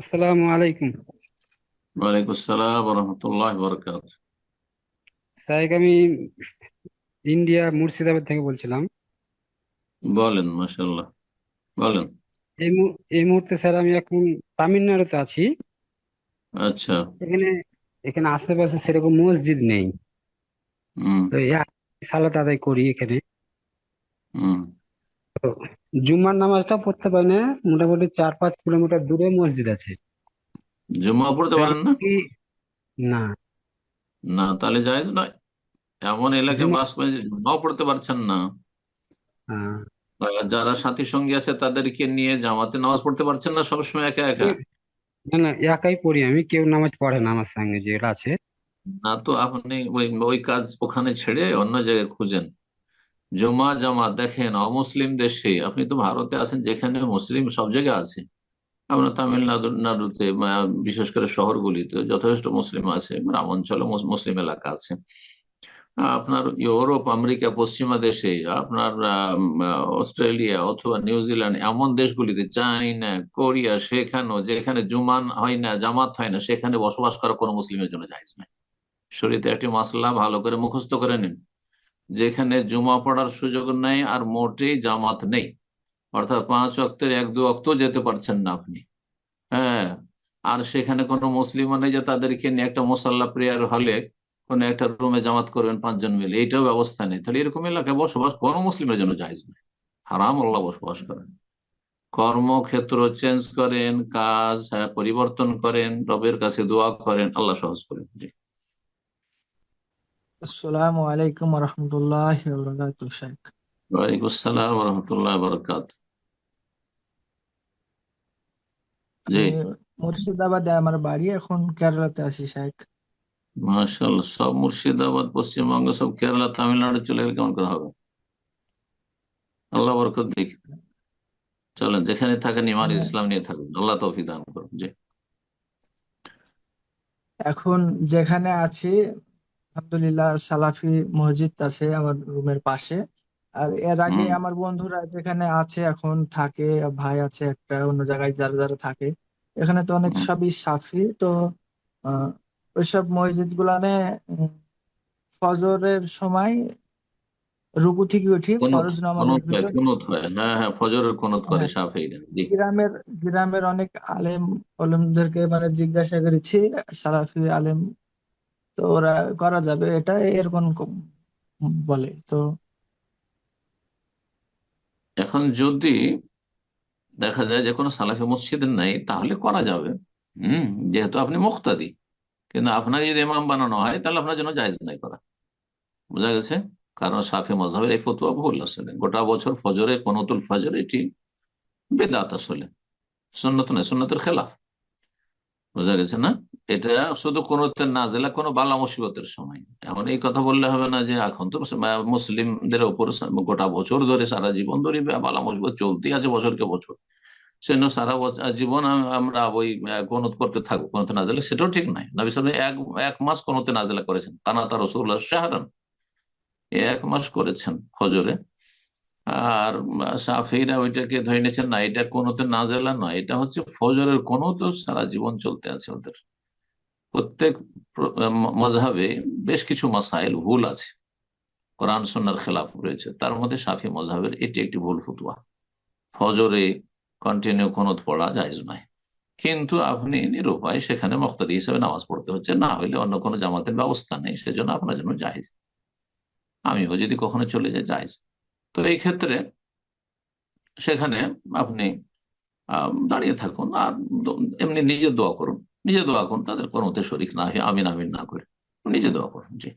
আসসালামু আলাইকুম। ওয়ালাইকুম আসসালাম রহমতুল্লাহ বরকাত সাহেব আমি ইন্ডিয়া মুর্শিদাবাদ থেকে বলছিলাম। বলেন মাসাল্লাহ বলেন। এই মু- এই মুহূর্তে স্যার আমি এখন তামিলনাড়ুতে আছি। আচ্ছা। এখানে এখানে আশেপাশে সেরকম মসজিদ নেই। হুম। তো এই সালাত আদায় করি এখানে। হুম। জুম্মার নামাজটা পড়তে পারি না মোটামুটি চার পাঁচ কিলোমিটার দূরে মসজিদ আছে। জুম্মা পড়তে পারেন না? কি না। না তাহলে জায়েজ নয়। এমন এলাকায় জুম্মা বাস করে যে জুম্মাও পড়তে পারছেন না। হ্যাঁ, আর যারা সাথী সঙ্গী আছে তাদেরকে নিয়ে জামাতে নামাজ পড়তে পারছেন না সবসময় একা একা? না না একাই পড়ি আমি। কেউ নামাজ পড়ে না আমার সঙ্গে যেটা আছে। না তো আপনি ওই ওই কাজ ওখানে ছেড়ে অন্য জায়গায় খুঁজেন। জুমা জামাত দেখেন, অমুসলিম দেশে, আপনি তো ভারতে আছেন, যেখানে মুসলিম সব জায়গায় আছে। আমরা তামিলনাড়ু, নাড়ুতে বিশেষ করে শহরগুলিতে যথেষ্ট মুসলিম আছে, গ্রাম অঞ্চলে মুসলিম এলাকা আছে। আপনার ইউরোপ, আমেরিকা, পশ্চিমা দেশে, আপনার অস্ট্রেলিয়া অথবা নিউজিল্যান্ড, এমন দেশগুলিতে চাইনা কোরিয়া, সেখানেও, যেখানে জুমান হয় না, জামাত হয় না, সেখানে বসবাস করা কোনো মুসলিমের জন্য জায়েজ নয়। শরীয়তে একটি মাসলা ভালো করে মুখস্থ করে নিন। যেখানে জুমা পড়ার সুযোগ নেই আর মোটেই জামাত নেই। অর্থাৎ পাঁচ অক্টের এক দু অক্ট যেতে পারছেন না আপনি। হ্যাঁ আর সেখানে কোনো মুসলিমও নেই যে তাদেরকে নিয়ে একটা মোসাল্লা প্রেয়ার হলে কোনো একটা রুমে জামাত করবেন পাঁচজন মিলে। এইটাও ব্যবস্থা নেই। তাহলে এরকম এলাকায় বসবাস কোনো মুসলিমের জন্য জায়েজ নেই হারাম আল্লাহ বসবাস করেন। কর্মক্ষেত্র চেঞ্জ করেন কাজ হ্যাঁ, পরিবর্তন করেন রবের কাছে দোয়া করেন আল্লাহ সহজ করেন আসসালামু আলাইকুম রহমতুল্লাহ বরকাতুহ শেখ। ওয়ালাইকুম আসসালাম রহমতুল্লাহ বরকাত জি মুর্শিদাবাদে আমার বাড়ি এখন কেরালাতে আছি শেখ। মার্শাল্লাহ সব মুর্শিদাবাদ পশ্চিমবঙ্গ সব কেরালা তামিলনাড়ু চলে গেলে কেমন করে হবে? আল্লাহ বরকত দেখি চলেন যেখানে থাকেন ইমান মানে ইসলাম নিয়ে থাকুন। আল্লাহ তৌফিক দান করুন। জি। এখন যেখানে আছি আলহামদুলিল্লাহ সালাফি মসজিদ আছে আমার রুমের পাশে। আর এর আগে হম। আমার বন্ধুরা যেখানে আছে এখন থাকে ভাই আছে একটা অন্য জায়গায় যারা যারা থাকে এখানে তো অনেক হম। সবই সাফি। তো আহ ওইসব মসজিদ গুলানে উম, ফজরের সময় রুকু থেকে উঠি কোনত ফরজ নামাজের কোনত হয় ভিতর। কোনত হয়। হ্যাঁ হ্যাঁ ফজরের কোনত করে হ্যাঁ। সাফেইরা জি। গ্রামের গ্রামের অনেক আলেম ওলেমদেরকে মানে জিজ্ঞাসা করেছি সালাফি আলেম তো ওরা করা যাবে, এটা এরকম বলে, তো এখন যদি দেখা যায় যে কোনো সালাফি মসজিদ নেই, তাহলে করা যাবে। হম, যেহেতু আপনি মুক্তাদি, কিন্তু আপনাকে যদি ইমাম বানানো হয়, তাহলে আপনার জন্য জায়েজ নাই করা। বোঝা গেছে? কারণ সাফি মজাবের এই ফতুয়া ভুল আসলে গোটা বছর ফজরে, কোনতুল ফজর এটি বেদাত আসলে। সুন্নত নয় সুন্নতের খেলাফ। বোঝা গেছে না? এটা শুধু কোনোতে নাজেলা কোনো বালা মুসিবতের সময় এখন এই কথা বললে হবে না যে এখন তো মুসলিমদের ওপর গোটা বছর ধরে সারা জীবন ধরে বালা মুসিবত চলতেই আছে বছরকে বছর। সেজন্য সারা জীবন আমরা ওই কোনত করতে থাকব কোনোতে নাজেলা সেটাও ঠিক নাই নবী সাল্লাল্লাহু এক এক মাস কোনোতে নাজেলা করেছেন। কানাতা রসুল্লাহ শাহরান। এক মাস করেছেন ফজরে। আর সাফিরা ওইটাকে ধরে নিয়েছেন, না, এটা কোনোতে নাজেলা নয়, এটা হচ্ছে ফজরের কোনো তো সারা জীবন চলতে আছে ওদের। প্রত্যেক প্র- ম- মজহাবে বেশ কিছু মাসাইল ভুল আছে। কোরআন সন্ন্যার খেলাফ রয়েছে। তার মধ্যে সাফি মজহাবের এটি একটি ভুল ফতুয়া। ফজরে কন্টিনিউ কোনো পড়া জায়েজ নয়। কিন্তু আপনি নিরুপায় সেখানে মুক্তাদি হিসেবে নামাজ পড়তে হচ্ছে, না হইলে অন্য কোনো জামাতের ব্যবস্থা নেই, সেজন্য আপনার জন্য জায়েজ। আমিও যদি কখনো চলে যাই, জায়েজ। তো এই ক্ষেত্রে সেখানে আপনি দাঁড়িয়ে থাকুন আর এমনি নিজে দোয়া করুন। নিজে দোয়া করুন, তাদের কোনো শরিক না হয়ে, আমিন আমিন না করে। নিজে দোয়া করুন, জি।